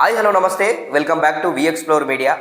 Hi hello నమస్తే. Welcome back to V explore media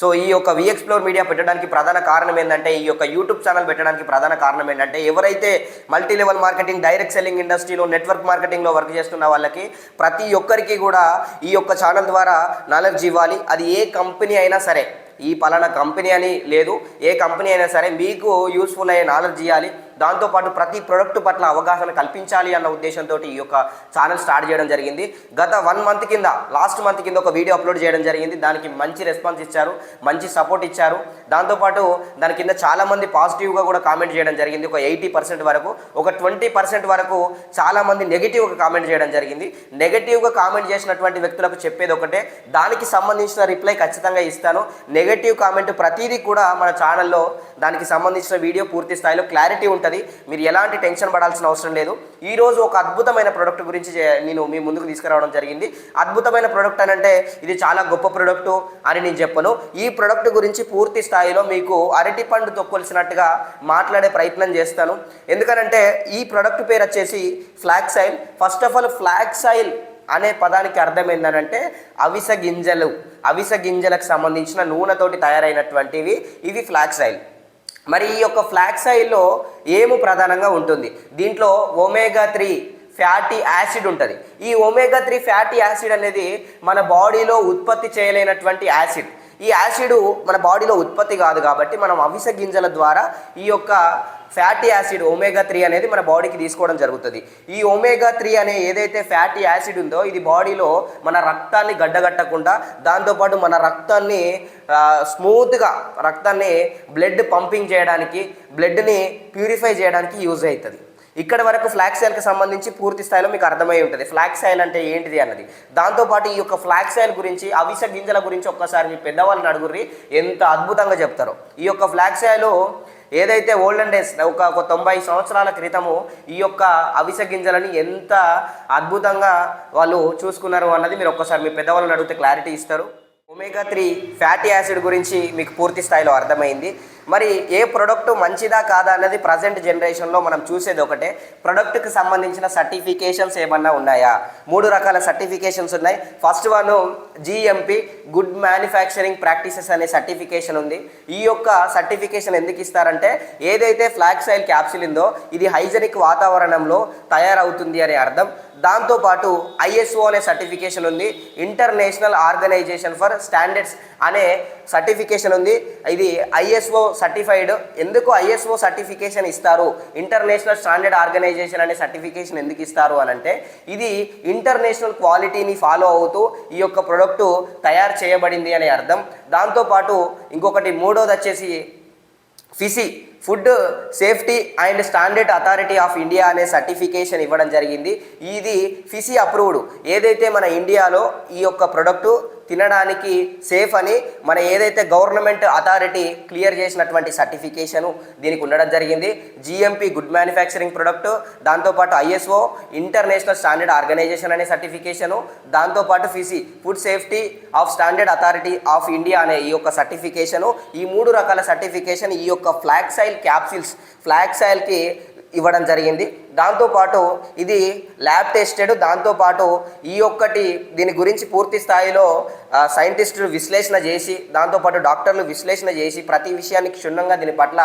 so ఈ యొక్క వి ఎక్స్ప్లోర్ మీడియా పెట్టడానికి ప్రధాన కారణం ఏంటంటే ఈ యొక్క యూట్యూబ్ ఛానల్ పెట్టడానికి ప్రధాన కారణం ఏంటంటే ఎవరైతే multi level marketing direct selling ఇండస్ట్రీలో నెట్వర్క్ మార్కెటింగ్లో వర్క్ చేస్తున్న వాళ్ళకి ప్రతి ఒక్కరికి కూడా ఈ యొక్క ఛానల్ ద్వారా నాలెడ్జ్ ఇవ్వాలి. అది ఏ కంపెనీ అయినా సరే. ఈ పలానా కంపెనీ అని లేదు ఏ కంపెనీ అయినా సరే మీకు యూస్ఫుల్ అయ్యే నాలెడ్జ్ ఇవ్వాలి దాంతోపాటు ప్రతి ప్రొడక్ట్ పట్ల అవగాహన కల్పించాలి అన్న ఉద్దేశంతో ఈ యొక్క ఛానల్ స్టార్ట్ చేయడం జరిగింది. గత వన్ మంత్ కింద లాస్ట్ మంత్ కింద ఒక వీడియో అప్లోడ్ చేయడం జరిగింది. దానికి మంచి రెస్పాన్స్ ఇచ్చారు మంచి సపోర్ట్ ఇచ్చారు. దాంతోపాటు దాని కింద చాలామంది పాజిటివ్గా కూడా కామెంట్ చేయడం జరిగింది. ఒక ఎయిటీ పర్సెంట్ వరకు ఒక ట్వంటీ పర్సెంట్ వరకు చాలామంది నెగిటివ్గా కామెంట్ చేయడం జరిగింది. నెగిటివ్గా కామెంట్ చేసినటువంటి వ్యక్తులకు చెప్పేది ఒకటే దానికి సంబంధించిన రిప్లై ఖచ్చితంగా ఇస్తాను. నెగటివ్ కామెంట్ ప్రతిదీ కూడా మన ఛానల్లో దానికి సంబంధించిన వీడియో పూర్తి స్థాయిలో క్లారిటీ ఉంటుంది. మీరు ఎలాంటి టెన్షన్ పడాల్సిన అవసరం లేదు. ఈ రోజు ఒక అద్భుతమైన ప్రోడక్ట్ గురించి నేను మీ ముందుకు తీసుకురావడం జరిగింది. అద్భుతమైన ప్రోడక్ట్ అని అంటే ఇది చాలా గొప్ప ప్రోడక్ట్ అని నేను చెప్పను. ఈ ప్రోడక్ట్ గురించి పూర్తి స్థాయిలో మీకు అరటి పండు తొక్కొలిసినట్టుగా మాట్లాడే ప్రయత్నం చేస్తాను. ఎందుకనంటే ఈ ప్రోడక్ట్ పేరు వచ్చేసి flax oil first of all flax oil అనే పదానికి అర్థం ఏంటంటే అవిస గింజలు. అవిస గింజలకు సంబంధించిన నూనెతోటి తయారైనటువంటివి ఇవి ఫ్లాక్స్ ఆయిల్ మరి ఈ యొక్క ఫ్లాక్స్ ఆయిల్లో ఏము ప్రధానంగా ఉంటుంది? దీంట్లో ఒమేగా త్రీ ఫ్యాటీ యాసిడ్ ఉంటుంది. ఈ ఒమేగా త్రీ ఫ్యాటీ యాసిడ్ అనేది మన బాడీలో ఉత్పత్తి చేయలేనటువంటి యాసిడ్ ఈ యాసిడ్ మన బాడీలో ఉత్పత్తి కాదు కాబట్టి మనం అవిసె గింజల ద్వారా ఈ యొక్క ఫ్యాటీ యాసిడ్ ఒమేగా త్రీ అనేది మన బాడీకి తీసుకోవడం జరుగుతుంది. ఈ ఒమేగా త్రీ అనే ఏదైతే ఫ్యాటీ యాసిడ్ ఉందో ఇది బాడీలో మన రక్తాన్ని గడ్డగట్టకుండా దాంతోపాటు మన రక్తాన్ని స్మూత్గా రక్తాన్ని బ్లడ్ పంపింగ్ చేయడానికి బ్లడ్ని ప్యూరిఫై చేయడానికి యూజ్ అవుతుంది. ఇక్కడ వరకు ఫ్లాక్స్ ఆయిల్కి సంబంధించి పూర్తి స్థాయిలో మీకు అర్థమై ఉంటుంది. ఫ్లాక్స్ ఆయిల్ అంటే ఏంటిది అన్నది? దాంతోపాటు ఈ యొక్క ఫ్లాక్స్ ఆయిల్ గురించి అవిసె గింజల గురించి ఒక్కసారి మీ పెద్దవాళ్ళని అడుగుర్రి ఎంత అద్భుతంగా చెప్తారో. ఈ యొక్క ఫ్లాక్స్ ఆయిల్ ఏదైతే ఓల్డెన్ డేస్ ఒక ఒక తొంభై సంవత్సరాల క్రితము ఈ యొక్క అవిస గింజలని ఎంత అద్భుతంగా వాళ్ళు చూసుకున్నారు అన్నది మీరు ఒక్కసారి మీ పెద్దవాళ్ళని అడిగితే క్లారిటీ ఇస్తారు. ఒమేగా త్రీ ఫ్యాటీ యాసిడ్ గురించి మీకు పూర్తి స్థాయిలో అర్థమైంది. మరి ఏ ప్రొడక్ట్ మంచిదా కాదా అన్నది ప్రజెంట్ జనరేషన్లో మనం చూసేది ఒకటే. ప్రొడక్ట్కి సంబంధించిన సర్టిఫికేషన్స్ ఏమన్నా ఉన్నాయా? మూడు రకాల సర్టిఫికేషన్స్ ఉన్నాయి. First one GMP good manufacturing practices అనే సర్టిఫికేషన్ ఉంది. ఈ యొక్క సర్టిఫికేషన్ ఎందుకు ఇస్తారంటే ఏదైతే ఫ్లాక్స్ ఆయిల్ క్యాప్సిల్ ఉందో ఇది హైజెనిక్ వాతావరణంలో తయారవుతుంది అనే అర్థం. దాంతోపాటు ఐఎస్ఓ అనే సర్టిఫికేషన్ ఉంది. ఇంటర్నేషనల్ ఆర్గనైజేషన్ ఫర్ స్టాండర్డ్స్ అనే సర్టిఫికేషన్ ఉంది. ఇది ఐఎస్ఓ సర్టిఫైడ్ ఎందుకు ఐఎస్ఓ సర్టిఫికేషన్ ఇస్తారు? ఇంటర్నేషనల్ స్టాండర్డ్ ఆర్గనైజేషన్ అనే సర్టిఫికేషన్ ఎందుకు ఇస్తారు అని అంటే ఇది ఇంటర్నేషనల్ క్వాలిటీని ఫాలో అవుతూ ఈ యొక్క ప్రొడక్టు తయారు చేయబడింది అనే అర్థం. దాంతోపాటు ఇంకొకటి మూడోది వచ్చేసి ఫిసి food safety and standard authority of India అనే సర్టిఫికేషన్ ఇవ్వడం జరిగింది. ఇది ఫిసి అప్రూవ్డ్ ఏదైతే మన ఇండియాలో ఈ యొక్క ప్రొడక్టు తినడానికి సేఫ్ అని మన ఏదైతే గవర్నమెంట్ అథారిటీ క్లియర్ చేసినటువంటి సర్టిఫికేషను దీనికి ఉండడం జరిగింది. జిఎంపి గుడ్ మ్యానుఫ్యాక్చరింగ్ ప్రొడక్ట్ దాంతోపాటు ఐఎస్ఓ ఇంటర్నేషనల్ స్టాండర్డ్ ఆర్గనైజేషన్ అనే సర్టిఫికేషను దాంతోపాటు ఫిసి food safety of standard authority of India అనే ఈ యొక్క సర్టిఫికేషను ఈ మూడు రకాల సర్టిఫికేషన్ ఈ యొక్క ఫ్లాక్సైల్ క్యాప్సిల్స్ ఫ్లాక్సైల్కి ఇవ్వడం జరిగింది. దాంతోపాటు ఇది ల్యాబ్ టెస్టెడ్ దాంతోపాటు ఈ ఒక్కటి దీని గురించి పూర్తి స్థాయిలో సైంటిస్టులు విశ్లేషణ చేసి దాంతోపాటు డాక్టర్లు విశ్లేషణ చేసి ప్రతి విషయానికి క్షుణ్ణంగా దీని పట్ల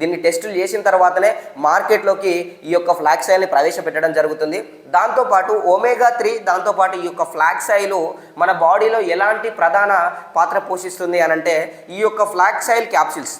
దీన్ని టెస్టులు చేసిన తర్వాతనే మార్కెట్లోకి ఈ యొక్క ఫ్లాక్స్ ఆయిల్ని ప్రవేశపెట్టడం జరుగుతుంది. దాంతోపాటు ఒమేగా త్రీ దాంతోపాటు ఈ యొక్క ఫ్లాక్స్ ఆయిల్ మన బాడీలో ఎలాంటి ప్రధాన పాత్ర పోషిస్తుంది అనంటే ఈ యొక్క ఫ్లాక్స్ ఆయిల్ క్యాప్సిల్స్.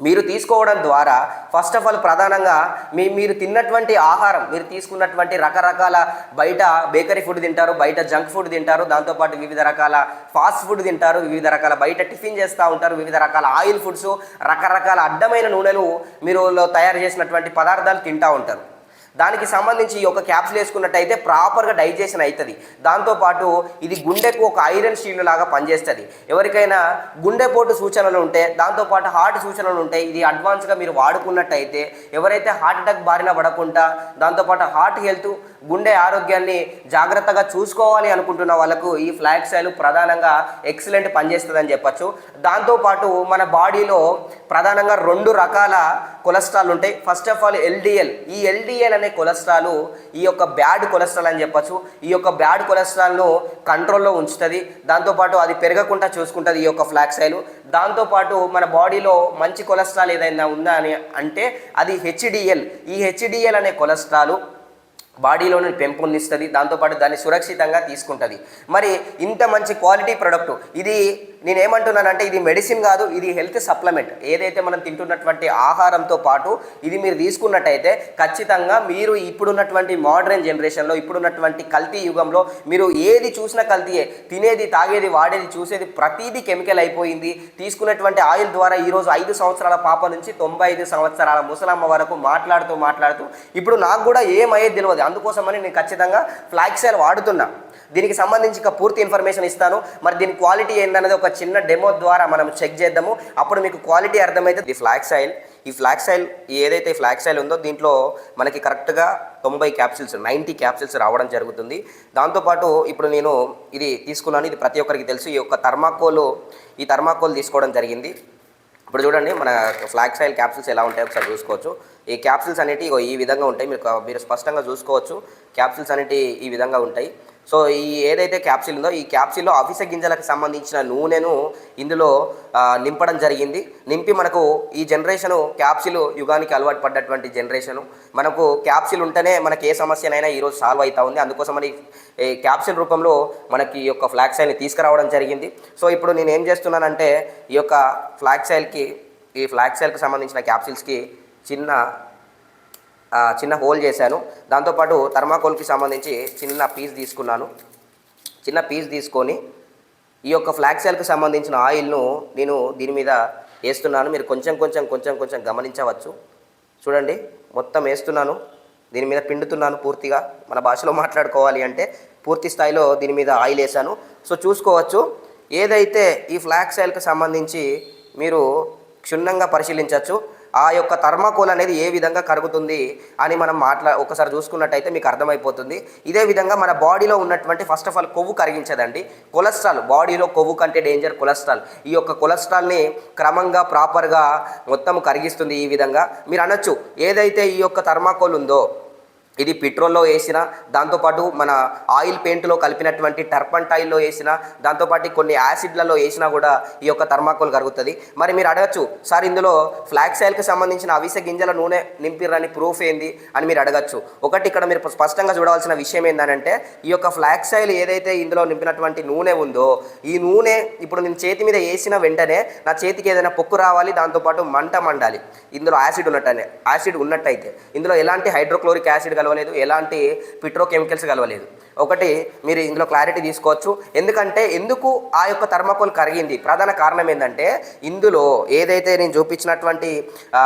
మీరు తీసుకోవడం ద్వారా ఫస్ట్ ఆఫ్ ఆల్ ప్రధానంగా మీ మీరు తిన్నటువంటి ఆహారం మీరు తీసుకున్నటువంటి రకరకాల బయట బేకరీ ఫుడ్ తింటారు బయట జంక్ ఫుడ్ తింటారు దాంతోపాటు వివిధ రకాల ఫాస్ట్ ఫుడ్ తింటారు వివిధ రకాల బయట టిఫిన్ చేస్తూ ఉంటారు వివిధ రకాల ఆయిల్ ఫుడ్స్ రకరకాల అడ్డమైన నూనెలు మీరు తయారు చేసినటువంటి పదార్థాలు తింటూ ఉంటారు. దానికి సంబంధించి ఈ యొక్క క్యాప్సులు వేసుకున్నట్టయితే ప్రాపర్గా డైజెషన్ అవుతుంది దాంతోపాటు ఇది గుండెకు ఒక ఐరన్ షీల్డ్ లాగా పనిచేస్తుంది. ఎవరికైనా గుండెపోటు సూచనలు ఉంటే దాంతోపాటు హార్ట్ సూచనలు ఉంటాయి ఇది అడ్వాన్స్గా మీరు వాడుకున్నట్టయితే ఎవరైతే హార్ట్ అటాక్ బారిన పడకుండా దాంతోపాటు హార్ట్ హెల్త్ గుండె ఆరోగ్యాన్ని జాగ్రత్తగా చూసుకోవాలి అనుకుంటున్న వాళ్ళకు ఈ ఫ్లాగ్ ఆయిల్ ప్రధానంగా ఎక్సలెంట్ పనిచేస్తుందని చెప్పచ్చు. దాంతోపాటు మన బాడీలో ప్రధానంగా రెండు రకాల కొలెస్ట్రాల్ ఉంటాయి ఫస్ట్ ఆఫ్ ఆల్ ఎల్డిఎల్ ఈ ఎల్డిఎల్ అనే కొలెస్ట్రాల్ ఈ యొక్క బ్యాడ్ కొలెస్ట్రాల్ అని చెప్పచ్చు. ఈ యొక్క బ్యాడ్ కొలెస్ట్రాల్ను కంట్రోల్లో ఉంచుతుంది. దాంతోపాటు అది పెరగకుండా చూసుకుంటుంది ఈ యొక్క ఫ్లాక్స్ ఆయిల్ దాంతోపాటు మన బాడీలో మంచి కొలెస్ట్రాల్ ఏదైనా ఉందా అని అంటే అది హెచ్డిఎల్ ఈ హెచ్డిఎల్ అనే కొలెస్ట్రాల్ బాడీలోని పెంపొందిస్తుంది దాంతోపాటు దాన్ని సురక్షితంగా తీసుకుంటుంది. మరి ఇంత మంచి క్వాలిటీ ప్రొడక్ట్ ఇది నేను ఏమంటున్నానంటే ఇది మెడిసిన్ కాదు ఇది హెల్త్ సప్లిమెంట్. ఏదైతే మనం తింటున్నటువంటి ఆహారంతో పాటు ఇది మీరు తీసుకున్నట్టయితే ఖచ్చితంగా మీరు ఇప్పుడున్నటువంటి మోడర్న్ జనరేషన్లో ఇప్పుడున్నటువంటి కల్తీ యుగంలో మీరు ఏది చూసినా కల్తీయే. తినేది తాగేది వాడేది చూసేది ప్రతిదీ కెమికల్ అయిపోయింది. తీసుకున్నటువంటి ఆయిల్ ద్వారా ఈరోజు ఐదు సంవత్సరాల పాప నుంచి తొంభై ఐదు సంవత్సరాల ముసలమ్మ వరకు మాట్లాడుతూ మాట్లాడుతూ ఇప్పుడు నాకు కూడా ఏమయ్యేది తెలియదు అందుకోసమని నేను ఖచ్చితంగా ఫ్లాగ్ ఆయిల్ వాడుతున్నా. దీనికి సంబంధించి ఇక పూర్తి ఇన్ఫర్మేషన్ ఇస్తాను. మరి దీని క్వాలిటీ ఏందన్నది ఒక చిన్న డెమో ద్వారా మనం చెక్ చేద్దాము. అప్పుడు మీకు క్వాలిటీ అర్థమైతే ఈ ఫ్లాగ్ సైల్. ఈ ఫ్లాక్స్ సైల్ ఏదైతే ఫ్లాగ్ సైల్ ఉందో దీంట్లో మనకి కరెక్ట్గా తొంభై క్యాప్సిల్స్ నైంటీ క్యాప్సిల్స్ రావడం జరుగుతుంది. దాంతోపాటు ఇప్పుడు నేను ఇది తీసుకున్నాను. ఇది ప్రతి ఒక్కరికి తెలుసు. ఈ యొక్క థర్మాకోల్ ఈ థర్మాకోల్ తీసుకోవడం జరిగింది. ఇప్పుడు చూడండి మన ఫ్లాక్స్ ఆయిల్ క్యాప్సిల్స్ ఎలా ఉంటాయో ఒకసారి చూసుకోవచ్చు. ఈ క్యాప్సిల్స్ అనేటివి ఈ విధంగా ఉంటాయి. మీరు మీరు స్పష్టంగా చూసుకోవచ్చు. క్యాప్సిల్స్ అనేవి ఈ విధంగా ఉంటాయి. సో ఈ ఏదైతే క్యాప్సిల్ ఉందో ఈ క్యాప్సిల్లో అవిసె గింజలకు సంబంధించిన నూనెను ఇందులో నింపడం జరిగింది. నింపి మనకు ఈ జనరేషను క్యాప్సిల్ యుగానికి అలవాటు పడ్డటువంటి జనరేషను. మనకు క్యాప్సిల్ ఉంటేనే మనకి ఏ సమస్యనైనా ఈరోజు సాల్వ్ అవుతా ఉంది. అందుకోసమని ఈ క్యాప్సిల్ రూపంలో మనకి ఈ యొక్క ఫ్లాక్సైల్ని తీసుకురావడం జరిగింది. సో ఇప్పుడు నేను ఏం చేస్తున్నానంటే ఈ యొక్క ఫ్లాక్సైల్కి ఈ ఫ్లాక్సైల్కి సంబంధించిన క్యాప్సిల్స్కి చిన్న చిన్న హోల్ చేశాను. దాంతోపాటు థర్మాకోల్కి సంబంధించి చిన్న పీస్ తీసుకున్నాను. చిన్న పీస్ తీసుకొని ఈ యొక్క ఫ్లాక్స్ సంబంధించిన ఆయిల్ను నేను దీని మీద వేస్తున్నాను. మీరు కొంచెం కొంచెం కొంచెం కొంచెం గమనించవచ్చు. చూడండి మొత్తం వేస్తున్నాను. దీని మీద పిండుతున్నాను పూర్తిగా. మన భాషలో మాట్లాడుకోవాలి అంటే పూర్తి స్థాయిలో దీని మీద ఆయిల్ వేసాను సో చూసుకోవచ్చు. ఏదైతే ఈ ఫ్లాక్స్ ఆయిల్కి సంబంధించి మీరు క్షుణ్ణంగా పరిశీలించవచ్చు ఆ యొక్క థర్మాకోల్ అనేది ఏ విధంగా కరుగుతుంది అని మనం మాట్లా ఒకసారి చూసుకున్నట్టయితే మీకు అర్థమైపోతుంది. ఇదే విధంగా మన బాడీలో ఉన్నటువంటి ఫస్ట్ ఆఫ్ ఆల్ కొవ్వు కరిగించదండి. కొలెస్ట్రాల్ బాడీలో కొవ్వు కంటే డేంజర్ కొలెస్ట్రాల్. ఈ యొక్క కొలెస్ట్రాల్ని క్రమంగా ప్రాపర్గా మొత్తం కరిగిస్తుంది ఈ విధంగా. మీరు అనొచ్చు ఏదైతే ఈ యొక్క థర్మాకోల్ ఉందో ఇది పెట్రోల్లో వేసిన దాంతోపాటు మన ఆయిల్ పెయింట్లో కలిపినటువంటి టర్పంటాయిల్లో వేసిన దాంతోపాటు కొన్ని యాసిడ్లలో వేసినా కూడా ఈ యొక్క థర్మాకోల్ కరుగుతుంది. మరి మీరు అడగచ్చు సార్ ఇందులో ఫ్లాక్స్ ఆయిల్కి సంబంధించిన అవిసె గింజల నూనె నింపిరని ప్రూఫ్ ఏంది? అని మీరు అడగచ్చు. ఒకటి ఇక్కడ మీరు స్పష్టంగా చూడవలసిన విషయం ఏంటంటే ఈ యొక్క ఫ్లాక్స్ ఆయిల్ ఏదైతే ఇందులో నింపినటువంటి నూనె ఉందో ఈ నూనె ఇప్పుడు నేను చేతి మీద వేసిన వెంటనే నా చేతికి ఏదైనా పొక్కు రావాలి దాంతోపాటు మంట మండాలి. ఇందులో యాసిడ్ ఉన్నట్టనే యాసిడ్ ఉన్నట్టయితే. ఇందులో ఎలాంటి హైడ్రోక్లోరిక్ యాసిడ్ కలవలేదు ఎలాంటి పిట్రోకెమికల్స్ కలవలేదు ఒకటి మీరు ఇందులో క్లారిటీ తీసుకోవచ్చు. ఎందుకంటే ఎందుకు ఆ యొక్క థర్మాకోల్ కరిగింది? ప్రధాన కారణం ఏంటంటే ఇందులో ఏదైతే నేను చూపించినటువంటి ఆ,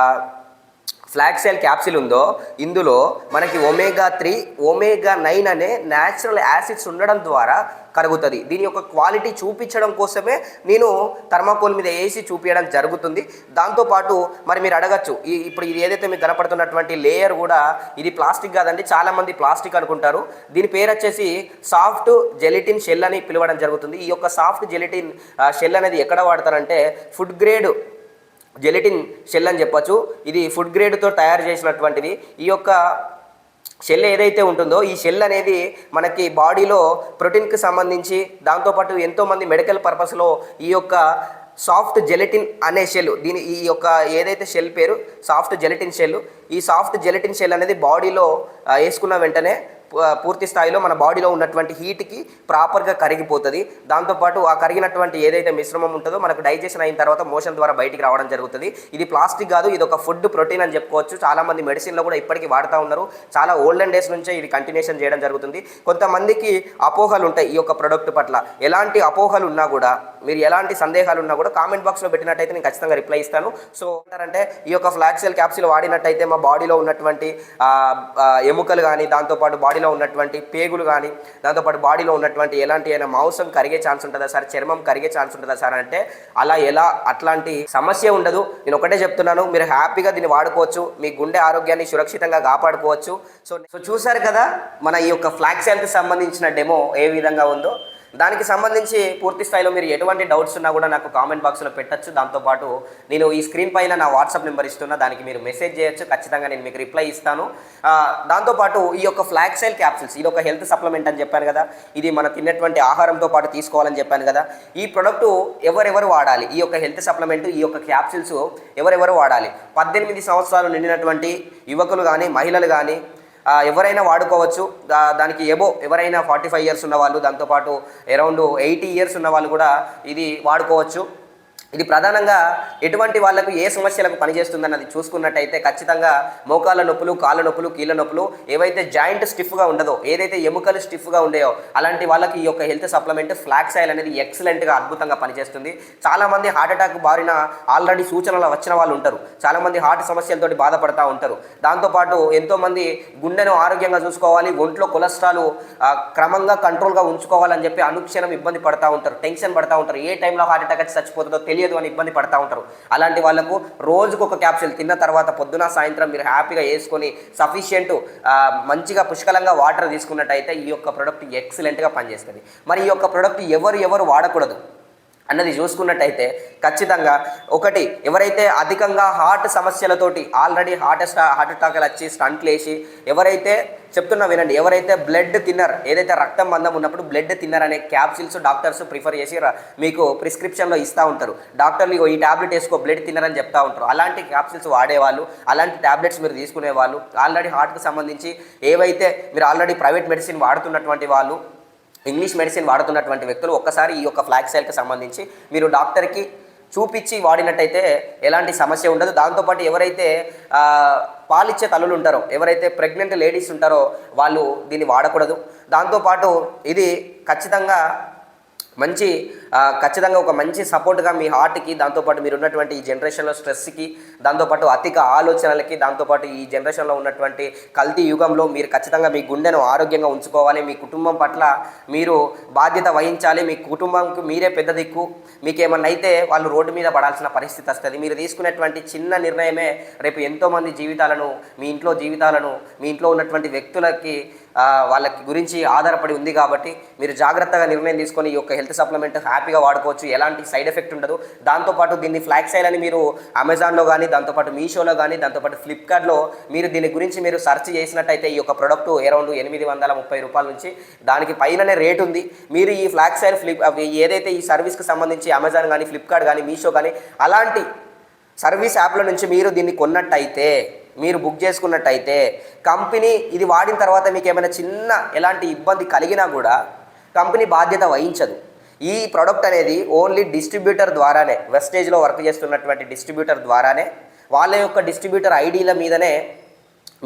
సెల్ క్యాప్సిల్ ఉందో ఇందులో మనకి ఒమేగా త్రీ ఒమేగా నైన్ అనే న్యాచురల్ యాసిడ్స్ ఉండడం ద్వారా కరుగుతుంది. దీని యొక్క క్వాలిటీ చూపించడం కోసమే నేను థర్మాకోల్ మీద వేసి చూపించడం జరుగుతుంది. దాంతోపాటు మరి మీరు అడగచ్చు ఈ ఇప్పుడు ఇది ఏదైతే మీకు కనపడుతున్నటువంటి లేయర్ కూడా ఇది ప్లాస్టిక్ కాదండి చాలామంది ప్లాస్టిక్ అనుకుంటారు. దీని పేరు వచ్చేసి సాఫ్ట్ జెలిటిన్ షెల్ అని పిలవడం జరుగుతుంది. ఈ యొక్క సాఫ్ట్ జెలిటిన్ షెల్ అనేది ఎక్కడ వాడతారంటే ఫుడ్ గ్రేడ్ జెలిటిన్ షెల్ అని చెప్పచ్చు. ఇది ఫుడ్ గ్రేడ్తో తయారు చేసినటువంటిది. ఈ యొక్క షెల్ ఏదైతే ఉంటుందో ఈ షెల్ అనేది మనకి బాడీలో ప్రోటీన్కి సంబంధించి దాంతోపాటు ఎంతోమంది మెడికల్ పర్పస్లో ఈ యొక్క సాఫ్ట్ జెలటిన్ అనే షెల్ దీని ఈ యొక్క ఏదైతే షెల్ పేరు సాఫ్ట్ జెలటిన్ షెల్ ఈ సాఫ్ట్ జెలటిన్ షెల్ అనేది బాడీలో వేసుకున్న వెంటనే పూర్తి స్థాయిలో మన బాడీలో ఉన్నటువంటి హీట్కి ప్రాపర్గా కరిగిపోతుంది. దాంతోపాటు ఆ కరిగినటువంటి ఏదైతే మిశ్రమం ఉంటుందో మనకు డైజెషన్ అయిన తర్వాత మోషన్ ద్వారా బయటికి రావడం జరుగుతుంది. ఇది ప్లాస్టిక్ కాదు ఇది ఒక ఫుడ్ ప్రోటీన్ అని చెప్పుకోవచ్చు. చాలామంది మెడిసిన్లో కూడా ఇప్పటికీ వాడుతూ ఉన్నారు. చాలా ఓల్డెన్ డేస్ నుంచే ఇది కంటిన్యూషన్ చేయడం జరుగుతుంది. కొంతమందికి అపోహలు ఉంటాయి ఈ యొక్క ప్రొడక్ట్ పట్ల. ఎలాంటి అపోహలు ఉన్నా కూడా మీరు ఎలాంటి సందేహాలు ఉన్నా కూడా కామెంట్ బాక్స్లో పెట్టినట్టయితే నేను ఖచ్చితంగా రిప్లై ఇస్తాను. సో ఏంటంటే ఈ యొక్క ఫ్లాక్సెల్ క్యాప్సిల్ వాడినట్టయితే మా బాడీలో ఉన్నటువంటి ఎముకలు కానీ దాంతోపాటు బాడీలో ఉన్నటువంటి పేగులు కానీ దాంతోపాటు బాడీలో ఉన్నటువంటి ఎలాంటి అయినా మాంసం కరిగే ఛాన్స్ ఉంటుందా సార్? చర్మం కరిగే ఛాన్స్ ఉంటుందా సార్? అంటే అలా ఎలా అట్లాంటి సమస్య ఉండదు. నేను ఒకటే చెప్తున్నాను మీరు హ్యాపీగా దీన్ని వాడుకోవచ్చు మీ గుండె ఆరోగ్యాన్ని సురక్షితంగా కాపాడుకోవచ్చు. సో సో చూసారు కదా మన ఈ యొక్క ఫ్లాక్సెల్కి సంబంధించిన డెమో ఏ విధంగా ఉందో? దానికి సంబంధించి పూర్తి స్థాయిలో మీరు ఎటువంటి డౌట్స్ ఉన్నా కూడా నాకు కామెంట్ బాక్స్లో పెట్టచ్చు. దాంతోపాటు నేను ఈ స్క్రీన్ పైన నా వాట్సాప్ నెంబర్ ఇస్తున్నా దానికి మీరు మెసేజ్ చేయొచ్చు. ఖచ్చితంగా నేను మీకు రిప్లై ఇస్తాను. దాంతోపాటు ఈ యొక్క ఫ్లాక్సైల్ క్యాప్సిల్స్ ఇది ఒక హెల్త్ సప్లిమెంట్ అని చెప్పాను కదా. ఇది మన తిన్నటువంటి ఆహారంతో పాటు తీసుకోవాలని చెప్పాను కదా. ఈ ప్రొడక్ట్ ఎవరెవరు వాడాలి? ఈ యొక్క హెల్త్ సప్లిమెంట్ ఈ యొక్క క్యాప్సిల్స్ ఎవరెవరు వాడాలి? పద్దెనిమిది సంవత్సరాలు నిండినటువంటి యువకులు కానీ మహిళలు కానీ ఎవరైనా వాడుకోవచ్చు. దా- దానికి ఎబో ఎవరైనా ఫార్టీ ఫైవ్ ఇయర్స్ ఉన్న వాళ్ళు దాంతోపాటు అరౌండ్ ఎయిటీ ఇయర్స్ ఉన్న వాళ్ళు కూడా ఇది వాడుకోవచ్చు. ఇది ప్రధానంగా ఎటువంటి వాళ్ళకు ఏ సమస్యలకు పనిచేస్తుందన్నది చూసుకున్నట్టయితే ఖచ్చితంగా మోకాళ్ళ నొప్పులు కాళ్ళ నొప్పులు కీళ్ళ నొప్పులు ఏవైతే జాయింట్ స్టిఫ్గా ఉండదో ఏదైతే ఎముకలు స్టిఫ్గా ఉండేయో అలాంటి వాళ్ళకి ఈ యొక్క హెల్త్ సప్లిమెంట్ ఫ్లాక్స్ ఆయిల్ అనేది ఎక్సలెంట్గా అద్భుతంగా పనిచేస్తుంది. చాలామంది హార్ట్ అటాక్ బారిన ఆల్రెడీ సూచనలు వచ్చిన వాళ్ళు ఉంటారు. చాలామంది హార్ట్ సమస్యలతోటి బాధపడతా ఉంటారు. దాంతోపాటు ఎంతోమంది గుండెను ఆరోగ్యంగా చూసుకోవాలి ఒంట్లో కొలెస్ట్రాల్ క్రమంగా కంట్రోల్గా ఉంచుకోవాలని చెప్పి అనుక్షణం ఇబ్బంది పడతా ఉంటారు టెన్షన్ పడతా ఉంటారు. ఏ టైంలో హార్ట్ అటాక్ వచ్చి చచ్చిపోతుందో తెలియదు. అని ఇబ్బంది పడతా ఉంటారు. అలాంటి వాళ్ళకు రోజుకు ఒక క్యాప్సూల్ తిన్న తర్వాత పొద్దున సాయంత్రం మీరు హ్యాపీగా వేసుకొని సఫిషియెంట్ మంచిగా పుష్కలంగా వాటర్ తీసుకున్నట్టయితే ఈ యొక్క ప్రోడక్ట్ ఎక్సలెంట్గా పనిచేస్తుంది. మరి ఈ యొక్క ప్రోడక్ట్ ఎవరు ఎవరు వాడకూడదు. అన్నది చూసుకున్నట్టయితే ఖచ్చితంగా ఒకటి ఎవరైతే అధికంగా హార్ట్ సమస్యలతోటి ఆల్రెడీ హార్ట్ స్టా హార్ట్ అటాక్లు వచ్చి స్టంట్లు వేసి ఎవరైతే చెప్తున్నా వినండి ఎవరైతే బ్లడ్ తిన్నర్ ఏదైతే రక్తం మందం ఉన్నప్పుడు బ్లడ్ తిన్నర్ అనే క్యాప్సిల్స్ డాక్టర్స్ ప్రిఫర్ చేసి మీకు ప్రిస్క్రిప్షన్లో ఇస్తూ ఉంటారు. డాక్టర్లు ఈ టాబ్లెట్ వేసుకో బ్లడ్ తిన్నర్ అని చెప్తా ఉంటారు. అలాంటి క్యాప్సిల్స్ వాడేవాళ్ళు అలాంటి టాబ్లెట్స్ మీరు తీసుకునే వాళ్ళు ఆల్రెడీ హార్ట్కి సంబంధించి ఏవైతే మీరు ఆల్రెడీ ప్రైవేట్ మెడిసిన్ వాడుతున్నటువంటి వాళ్ళు ఇంగ్లీష్ మెడిసిన్ వాడుతున్నటువంటి వ్యక్తులు ఒక్కసారి ఈ యొక్క ఫ్లాక్ సెల్కి సంబంధించి మీరు డాక్టర్కి చూపించి వాడినట్టయితే ఎలాంటి సమస్య ఉండదు. దాంతోపాటు ఎవరైతే పాలిచ్చే తల్లులు ఉంటారో ఎవరైతే ప్రెగ్నెంట్ లేడీస్ ఉంటారో వాళ్ళు దీన్ని వాడకూడదు. దాంతోపాటు ఇది ఖచ్చితంగా మంచి ఖచ్చితంగా ఒక మంచి సపోర్ట్గా మీ హార్ట్కి దాంతోపాటు మీరు ఉన్నటువంటి ఈ జనరేషన్లో స్ట్రెస్కి దాంతోపాటు అధిక ఆలోచనలకి దాంతోపాటు ఈ జనరేషన్లో ఉన్నటువంటి కల్తీ యుగంలో మీరు ఖచ్చితంగా మీ గుండెను ఆరోగ్యంగా ఉంచుకోవాలి. మీ కుటుంబం పట్ల మీరు బాధ్యత వహించాలి. మీ కుటుంబంకి మీరే పెద్ద దిక్కు. మీకేమన్నా అయితే వాళ్ళు రోడ్డు మీద పడాల్సిన పరిస్థితి వస్తుంది. మీరు తీసుకునేటువంటి చిన్న నిర్ణయమే రేపు ఎంతోమంది జీవితాలను మీ ఇంట్లో జీవితాలను మీ ఇంట్లో ఉన్నటువంటి వ్యక్తులకి వాళ్ళకి గురించి ఆధారపడి ఉంది కాబట్టి మీరు జాగ్రత్తగా నిర్ణయం తీసుకొని ఈ యొక్క హెల్త్ సప్లిమెంట్ హ్యాపీగా వాడుకోవచ్చు. ఎలాంటి సైడ్ ఎఫెక్ట్ ఉండదు. దాంతోపాటు దీన్ని ఫ్లాగ్ ఆయిల్ అని మీరు అమెజాన్లో కానీ దాంతోపాటు మీషోలో కానీ దాంతోపాటు ఫ్లిప్కార్ట్లో మీరు దీని గురించి మీరు సెర్చ్ చేసినట్టయితే ఈ యొక్క ప్రొడక్ట్ అరౌండ్ ఎనిమిది వందల ముప్పై రూపాయల నుంచి దానికి పైననే రేట్ ఉంది. మీరు ఈ ఫ్లాగ్ ఆయిల్ ఫ్లిప్ ఏదైతే ఈ సర్వీస్కి సంబంధించి అమెజాన్ కానీ ఫ్లిప్కార్ట్ కానీ మీషో కానీ అలాంటి సర్వీస్ యాప్ల నుంచి మీరు దీన్ని కొన్నట్టయితే మీరు బుక్ చేసుకున్నట్టయితే కంపెనీ ఇది వాడిన తర్వాత మీకు ఏమైనా చిన్న ఎలాంటి ఇబ్బంది కలిగినా కూడా కంపెనీ బాధ్యత వహించదు. ఈ ప్రోడక్ట్ అనేది ఓన్లీ డిస్ట్రిబ్యూటర్ ద్వారానే వెస్టేజ్లో వర్క్ చేస్తున్నటువంటి డిస్ట్రిబ్యూటర్ ద్వారానే వాళ్ళ యొక్క డిస్ట్రిబ్యూటర్ ఐడీల మీదనే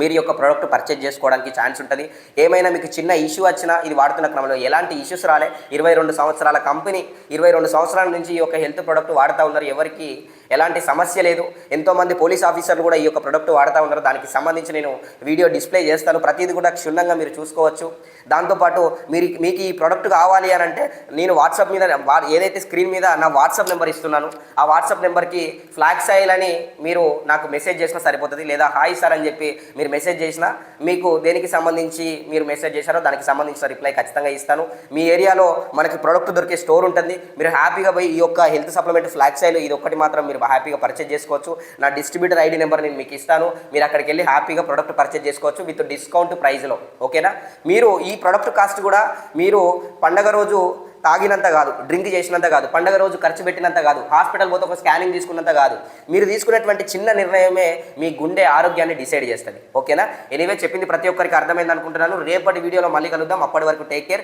మీరు యొక్క ప్రోడక్ట్ పర్చేజ్ చేసుకోవడానికి ఛాన్స్ ఉంటుంది. ఏమైనా మీకు చిన్న ఇష్యూ వచ్చినా ఇది వాడుతున్న క్రమంలో ఎలాంటి ఇష్యూస్ రాలే ఇరవై రెండు సంవత్సరాల కంపెనీ ఇరవై రెండు సంవత్సరాల నుంచి ఈ యొక్క హెల్త్ ప్రోడక్ట్ వాడుతూ ఉన్నారు ఎవరికి ఎలాంటి సమస్య లేదు. ఎంతోమంది పోలీస్ ఆఫీసర్లు కూడా ఈ యొక్క ప్రోడక్ట్ వాడుతూ ఉన్నారు. దానికి సంబంధించి నేను వీడియో డిస్ప్లే చేస్తాను. ప్రతిదీ కూడా క్షుణ్ణంగా మీరు చూసుకోవచ్చు. దాంతోపాటు మీరు మీకు ఈ ప్రోడక్ట్ కావాలి అని అంటే నేను వాట్సాప్ మీద వా- ఏదైతే స్క్రీన్ మీద నా వాట్సాప్ నెంబర్ ఇస్తున్నాను ఆ వాట్సాప్ నెంబర్కి ఫ్లాక్స్ ఆయిల్ అని మీరు నాకు మెసేజ్ చేసినా సరిపోతుంది. లేదా హాయ్ సార్ అని చెప్పి మీరు మెసేజ్ చేసినా మీకు దేనికి సంబంధించి మీరు మెసేజ్ చేశారో దానికి సంబంధించిన రిప్లై ఖచ్చితంగా ఇస్తాను. మీ ఏరియాలో మనకి ప్రోడక్ట్ దొరికే స్టోర్ ఉంటుంది. మీరు హ్యాపీగా పోయి ఈ యొక్క హెల్త్ సప్లిమెంట్ ఫ్లాక్స్ ఆయిల్ ఇది ఒక్కటి మాత్రం మీరు హ్యాపీగా పర్చేజ్ చేసుకోవచ్చు. నా డిస్ట్రిబ్యూటర్ ఐడి నెంబర్ నేను మీకు ఇస్తాను. మీరు అక్కడికి వెళ్ళి హ్యాపీగా ప్రోడక్ట్ పర్చేజ్ చేసుకోవచ్చు విత్ డిస్కౌంట్ ప్రైస్లో ఓకేనా మీరు ఈ ప్రోడక్ట్ కాస్ట్ కూడా మీరు పండగ రోజు తాగినంత కాదు డ్రింక్ చేసినంత కాదు పండగ రోజు ఖర్చు పెట్టినంత కాదు హాస్పిటల్ పోతే ఒక స్కానింగ్ తీసుకున్నంత కాదు. మీరు తీసుకున్నటువంటి చిన్న నిర్ణయమే మీ గుండె ఆరోగ్యాన్ని డిసైడ్ చేస్తుంది. ఓకేనా ఎనీవే చెప్పింది ప్రతి ఒక్కరికి అర్థమైంది అనుకుంటున్నాను. రేపటి వీడియోలో మళ్ళీ కలుద్దాం. అప్పటి వరకు టేక్ కేర్